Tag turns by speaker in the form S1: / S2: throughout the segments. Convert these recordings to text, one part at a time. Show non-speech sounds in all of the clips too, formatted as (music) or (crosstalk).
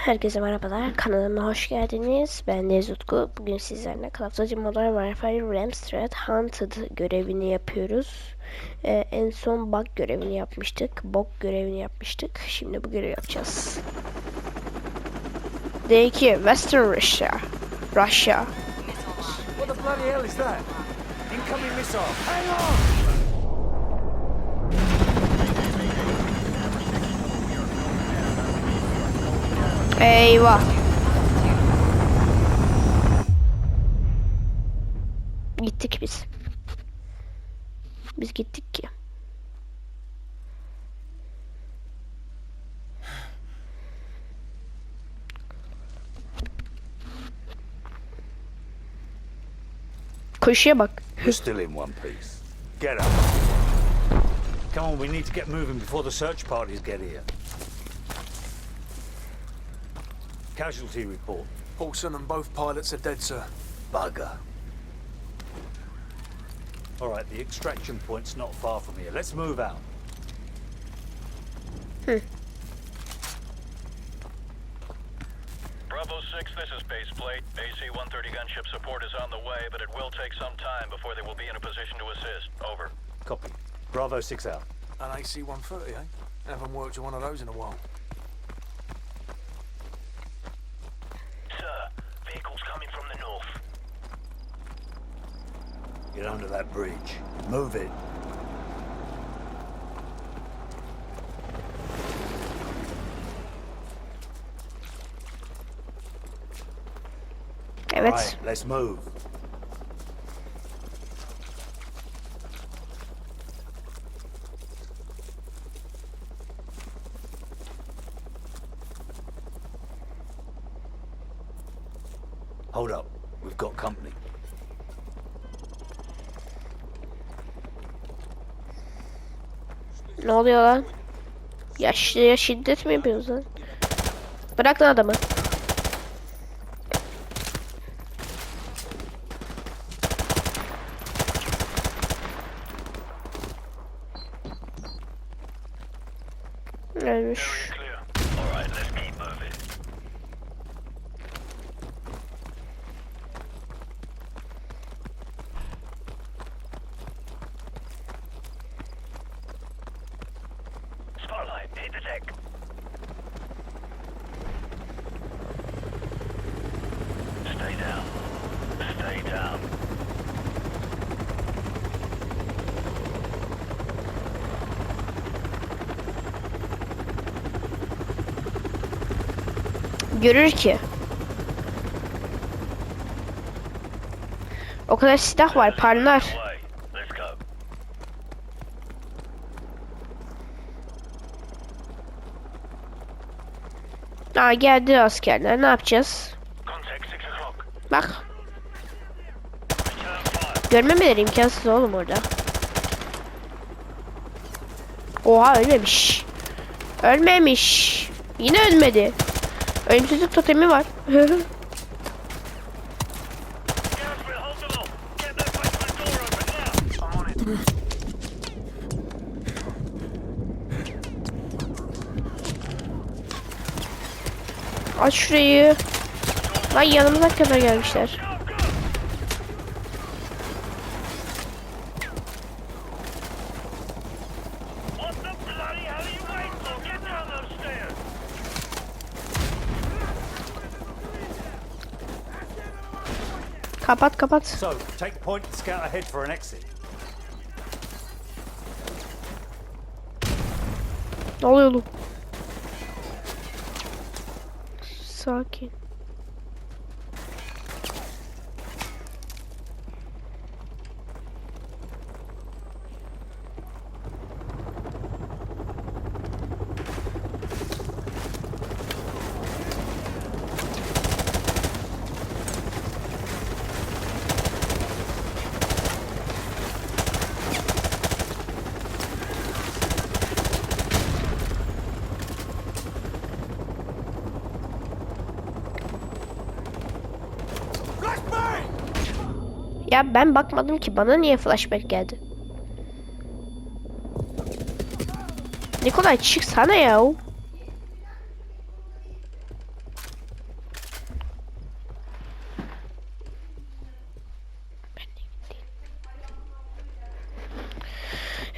S1: Herkese merhabalar. Kanalıma hoş geldiniz. Ben Deniz Utku. Bugün sizlerle Call Modern Warfare Ramstrad Hunted görevini yapıyoruz. Ee, en son bug görevini yapmıştık. Bok görevini yapmıştık. Şimdi bu görevi yapacağız. D2 Western Russia. Russia.
S2: What the bloody hell is that? Incoming missile. Hang on!
S1: Eyvah. Gittik biz. Biz gittik ki. Koşuya bak.
S2: Still in one piece. Get up. Come on, we need to get moving before the search parties get here. Casualty report.
S3: Paulson and both pilots are dead, sir.
S2: Bugger. All right, the extraction point's not far from here. Let's move out.
S4: Bravo 6, this is base plate. AC-130 gunship support is on the way, but it will take some time before they will be in a position to assist. Over.
S2: Copy. Bravo 6 out.
S3: An AC-130, eh? Haven't worked on one of those in a while.
S4: Sir, vehicles coming from the north.
S2: Get under that bridge. Move it.
S1: Evet.
S2: Right, let's move. Hold up. We've got company.
S1: Ne oluyor lan? Yaşlıya şiddet mi yapıyoruz lan? Bırak lan adamı. Ölmüş.
S4: Stay down. Stay down.
S1: Görür ki. O kadar silah var parlar. Aa geldi askerler ne yapacağız?
S4: Contact 6 o'clock.
S1: Bak görmemeleri imkansız oğlum orada. Oha ölmemiş. Ölmemiş. Yine ölmedi. Ölümsüzlük totemi var. (laughs) Aç şurayı. Lan yanımıza kadar gelmişler. Kapat kapat.
S2: So, take point and scout ahead for an exit.
S1: Ne oluyor oğlum? Sakin. ben bakmadım ki bana niye flashback geldi? Nikolay çıksana ya.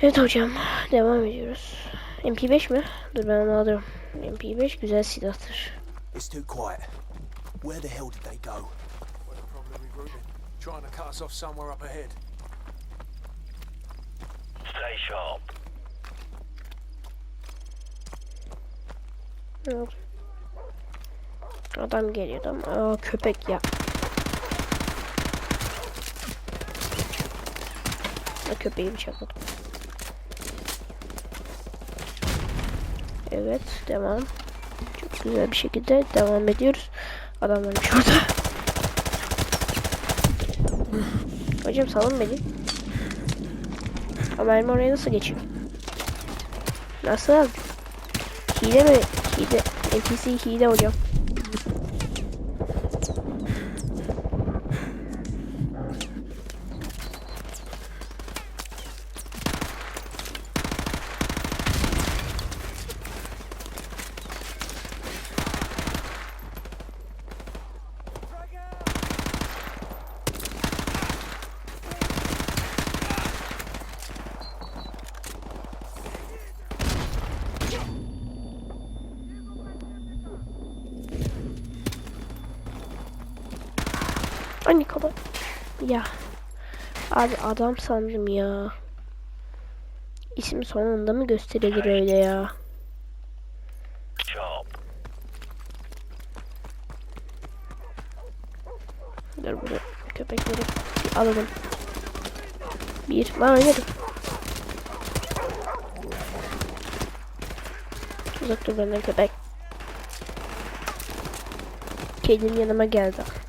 S1: Evet hocam devam ediyoruz. MP5 mi? Dur ben onu alırım. MP5 güzel silahtır.
S5: It's too quiet. Where the hell did they go?
S3: Trying to cut us off somewhere up ahead.
S4: Stay sharp.
S1: Oldu? Adam geliyordu ama aa, köpek ya. Ha, köpeği bıçakladım. Evet devam. Çok güzel bir şekilde devam ediyoruz. Adam varmış orada. Hocam salın beni. Ama mermi oraya nasıl geçiyor? Nasıl? Hile mi? Hile. NPC hile hocam. Ay ne kadar. Ya. Abi adam sandım ya. İsim sonunda mı gösterilir öyle ya? Dur burada köpekleri alalım. Bir. Ben oynadım. Uzak dur benden köpek. Kedim yanıma geldi.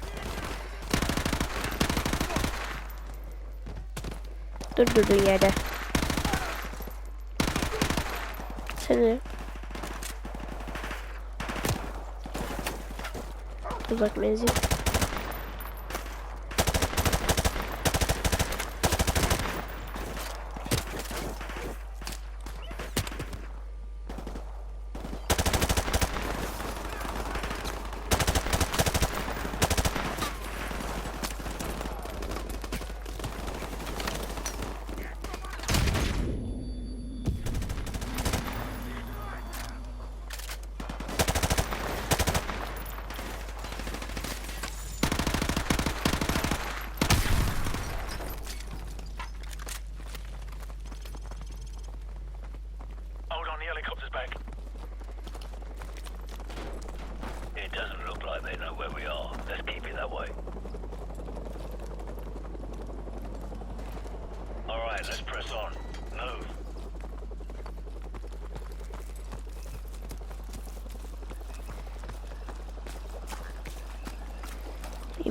S1: Dur durduğun yerde. Seni. Uzak menzil.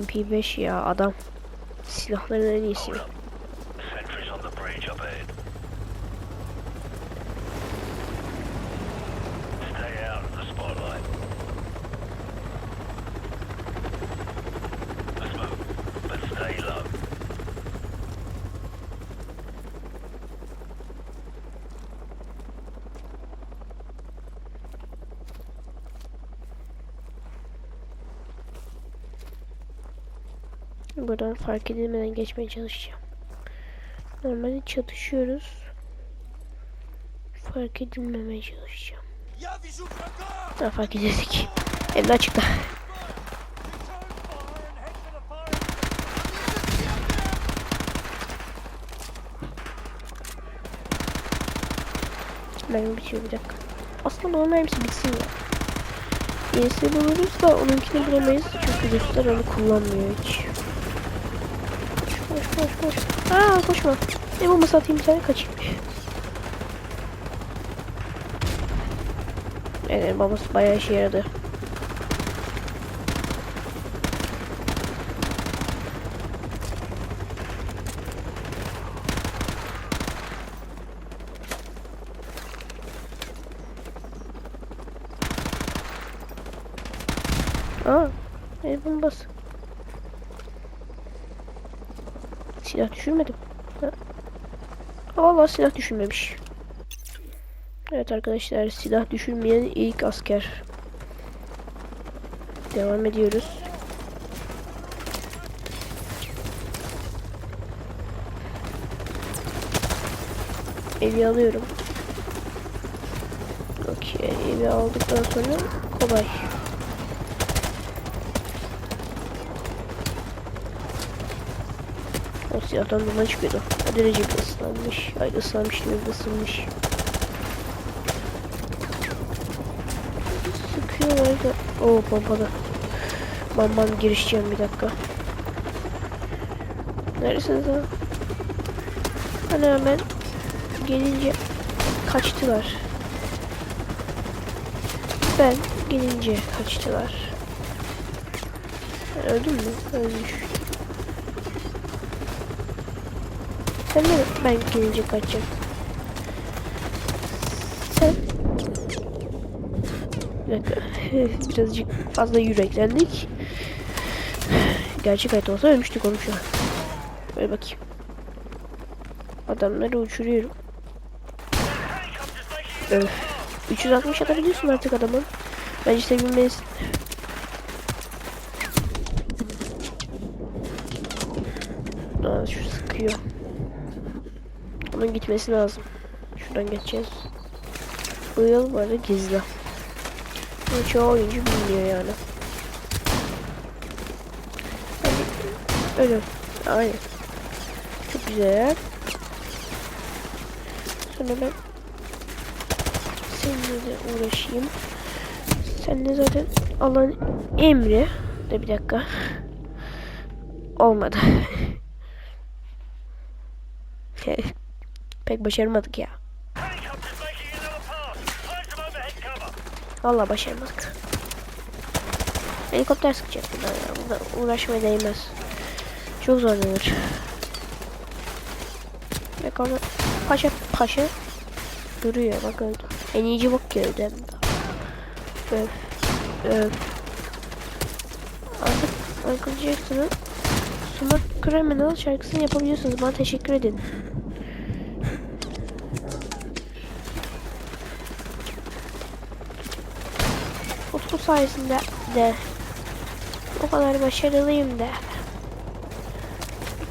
S1: MP5 ya adam. Silahların en iyisi.
S4: Stay out of the spotlight.
S1: Buradan fark edilmeden geçmeye çalışacağım. Normalde çatışıyoruz. Fark edilmemeye çalışacağım. Ha, fark edildik. Hem de açıkta. Mermi bitiyor bir dakika. Aslında onun mermisi bitsin ya. Yenisini buluruz da onunkini bulamayız. Çünkü Ruslar onu kullanmıyor hiç. Koş koş koş. Aa koşma. Ne bombası atayım bir tane kaçayım. Evet babası bayağı işe yaradı. Aa, el bombası. Silah düşürmedim. Ha. Valla silah düşürmemiş. Evet arkadaşlar silah düşürmeyen ilk asker. Devam ediyoruz. evi alıyorum. Okey evi aldıktan sonra kolay. O siyahtan duman çıkıyordu. O derece ıslanmış. Ay ıslanmış değil ısınmış. Sıkıyorlar da. Oo pompalı. Bam bam girişeceğim bir dakika. Neresiniz ha? Hani hemen gelince kaçtılar. Ben gelince kaçtılar. Ben öldüm mü? Ölmüş. Sen de ben gelince kaçacağım. Sen. Birazcık fazla yüreklendik. Gerçek hayat olsa ölmüştük onu şu an. Böyle bakayım. Adamları uçuruyorum. Öf. 360 atabiliyorsun artık adamın. Bence sevinmelisin. Aa, şu sıkıyor. Gitmesi lazım. Şuradan geçeceğiz. Bu yol arada gizli. Bunu çoğu oyuncu bilmiyor yani. Öyle. Aynen. Çok güzel. Sonra ben seninle de uğraşayım. Sen zaten alan emri. De bir dakika. Olmadı. (laughs) Pek başaramadık ya. Vallahi başaramadık. Helikopter sıkacak bunlar ya. Burada uğraşmaya değmez. Çok zorlanır. Bak ama paşa paşa duruyor bak öldü. En iyici bok gördü hem de. Öf. Öf. Artık Michael Jackson'ın Smart Criminal şarkısını yapabiliyorsunuz. Bana teşekkür edin. Utku sayesinde de o kadar başarılıyım de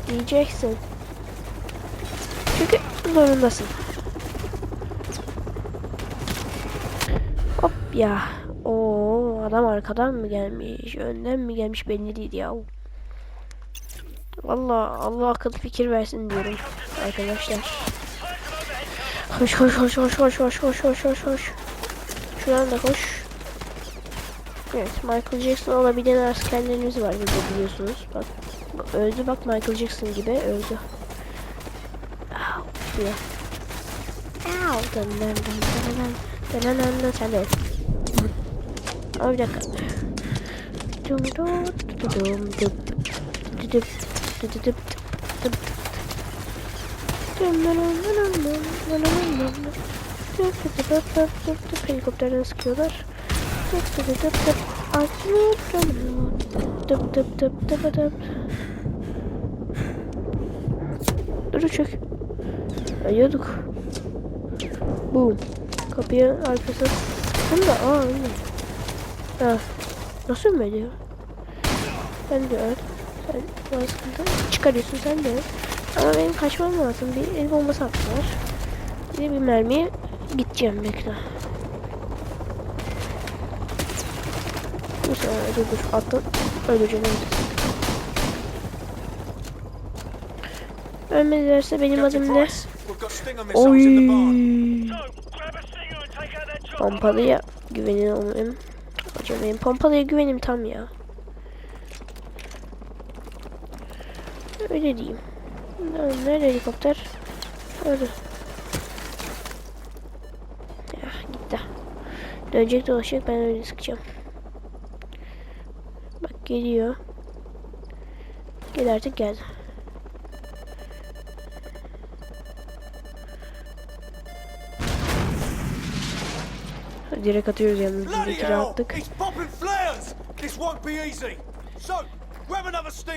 S1: diyeceksin. Çünkü zorundasın. Hop ya. Oo adam arkadan mı gelmiş, önden mi gelmiş belli değil ya. Vallahi Allah akıl fikir versin diyorum arkadaşlar. Koş koş koş koş koş koş koş koş koş koş. Şuradan da koş. Evet Michael Jackson olabilen askerlerimiz var burada biliyorsunuz. Bak öldü bak Michael Jackson gibi öldü. Ow diye. Ow. Dön dön dön dön dön dön dön sen de. Aa bir dakika. Dum dum dum dum dum dum Helikopterden sıkıyorlar. Dıp dıp dıp dıp. Atlıyorum. Dıp dıp dıp dıp dıp. Dur uçak. Ayıyorduk. Boom. Kapıyı arkasına sıktım da aa öyle. Ha. Nasıl ölmedi ya? Ben de öl. Sen bana sıkıntı çıkarıyorsun sen de. Ama benim kaçmam lazım. Bir el bombası attılar. Bir de bir mermiye gideceğim bekle. Neyse dur dur attım. Öleceğim Ölmedilerse benim adım ne? Oy. Pompalıya güvenin olmayayım. Acımayayım. Pompalıya güvenim tam ya. Öyle diyeyim. Nerede helikopter? Öyle. Ya gitti. Dönecek dolaşacak ben öyle sıkacağım. Geliyor. Gel artık gel. Direkt atıyoruz
S3: yanımızdaki
S1: rahatlık.
S3: So, grab.